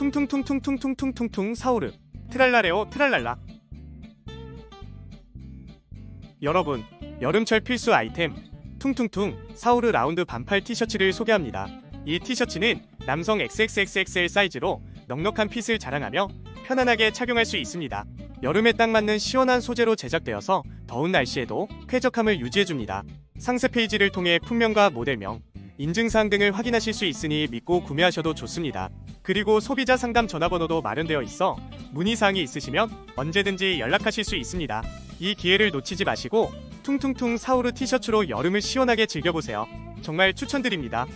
퉁퉁퉁퉁퉁퉁퉁퉁퉁 사오르 트랄라레오 트랄랄라 여러분 여름철 필수 아이템 퉁퉁퉁 사오르 라운드 반팔 티셔츠를 소개합니다. 이 티셔츠는 남성 XXXXL 사이즈로 넉넉한 핏을 자랑하며 편안하게 착용할 수 있습니다. 여름에 딱 맞는 시원한 소재로 제작되어서 더운 날씨에도 쾌적함을 유지해줍니다. 상세 페이지를 통해 품명과 모델명, 인증사항 등을 확인하실 수 있으니 믿고 구매하셔도 좋습니다. 그리고 소비자 상담 전화번호도 마련되어 있어 문의사항이 있으시면 언제든지 연락하실 수 있습니다. 이 기회를 놓치지 마시고 퉁퉁퉁 사우르 티셔츠로 여름을 시원하게 즐겨보세요. 정말 추천드립니다.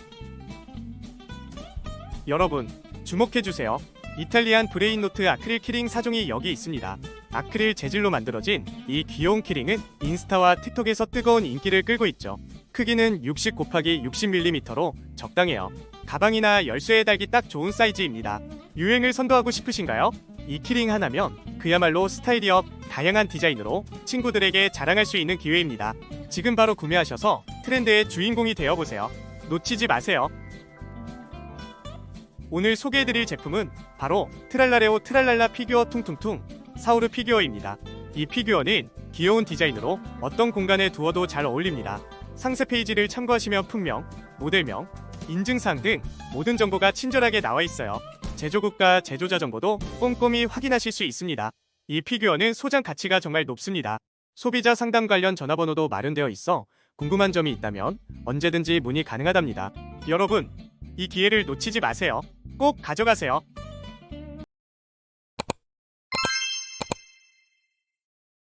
여러분, 주목해주세요. 이탈리안 브레인노트 아크릴 키링 4종이 여기 있습니다. 아크릴 재질로 만들어진 이 귀여운 키링은 인스타와 틱톡에서 뜨거운 인기를 끌고 있죠. 크기는 60 곱하기 60mm로 적당해요. 가방이나 열쇠에 달기 딱 좋은 사이즈입니다. 유행을 선도하고 싶으신가요? 이 키링 하나면 그야말로 스타일이업 다양한 디자인으로 친구들에게 자랑할 수 있는 기회입니다. 지금 바로 구매하셔서 트렌드의 주인공이 되어보세요. 놓치지 마세요. 오늘 소개해드릴 제품은 바로 트랄라레오 트랄랄라 피규어 퉁퉁퉁 사우르 피규어입니다. 이 피규어는 귀여운 디자인으로 어떤 공간에 두어도 잘 어울립니다. 상세 페이지를 참고하시면 품명, 모델명, 인증사항 등 모든 정보가 친절하게 나와 있어요. 제조국과 제조자 정보도 꼼꼼히 확인하실 수 있습니다. 이 피규어는 소장 가치가 정말 높습니다. 소비자 상담 관련 전화번호도 마련되어 있어 궁금한 점이 있다면 언제든지 문의 가능하답니다. 여러분, 이 기회를 놓치지 마세요. 꼭 가져가세요.